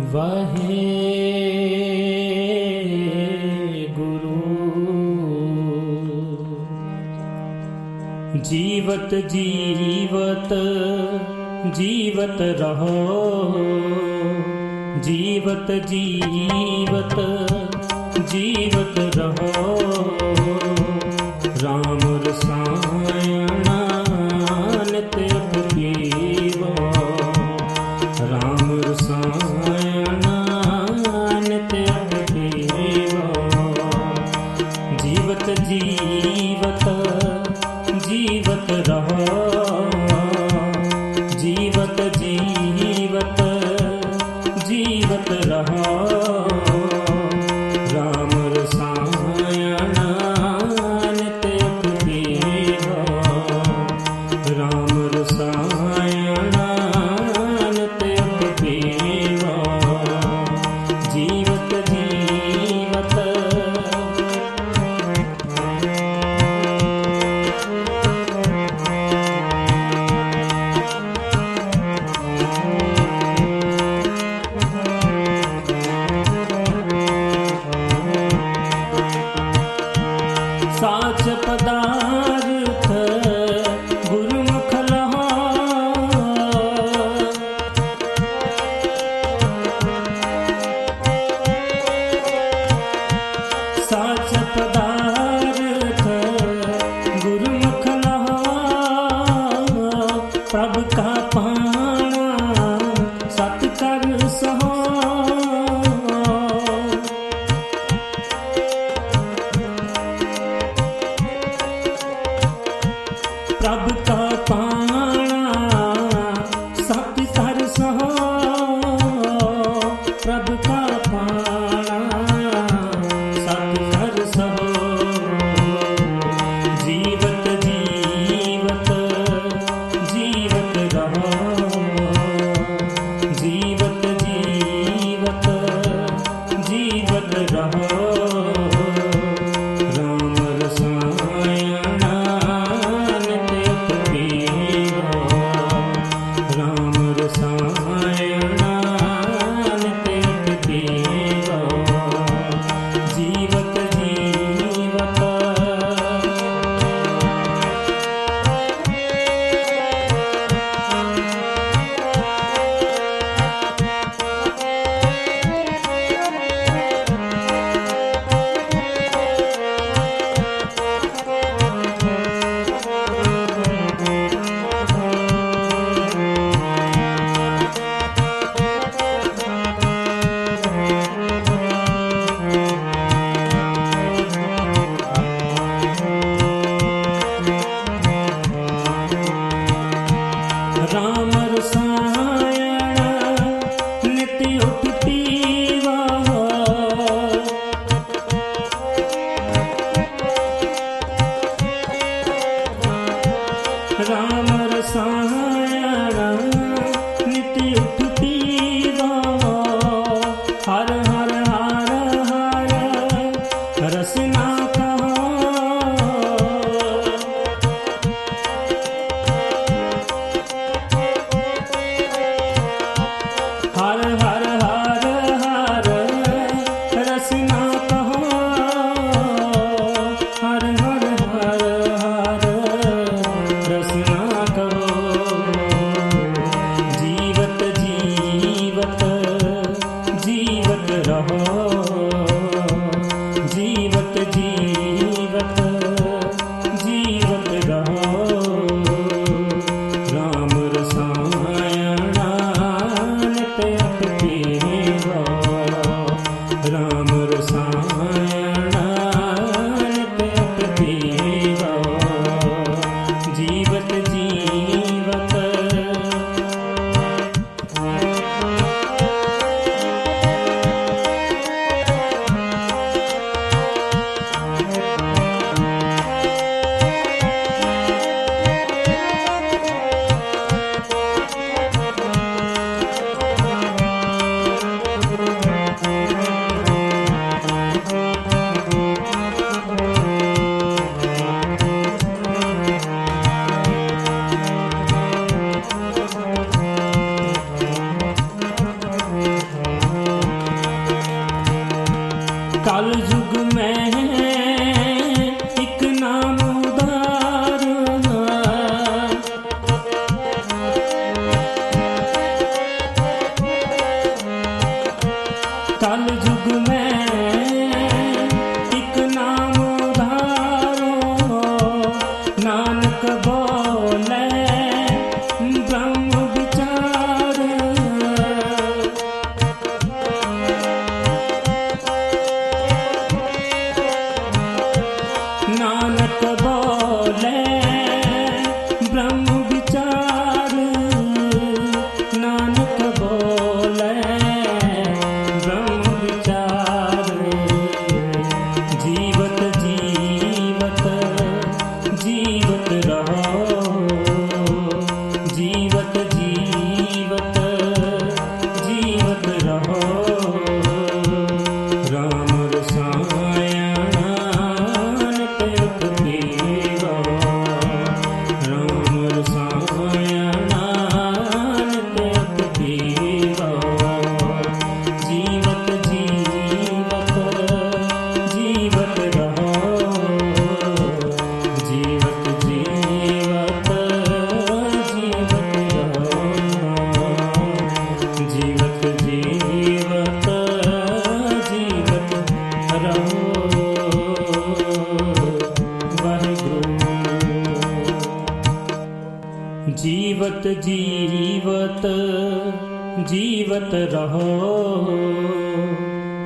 ਵਾਹੇ ਗੁਰੂ ਜੀਵਤ ਜੀਵਤ ਜੀਵਤ ਰਹੋ ਜੀਵਤ ਜੀਵਤ ਜੀਵਤ ਰਹੋ ਜੀਵਤ ਜੀਵਤ ਰਹਾ हमरो सा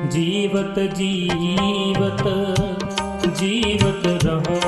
ਜੀਵਤ ਜੀਵਤ ਜੀਵਤ ਰਹੋ।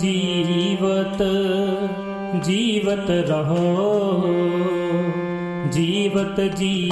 ਜੀਵਤ ਜੀਵਤ ਰਹੋ ਜੀਵਤ ਜੀ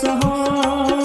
সহায়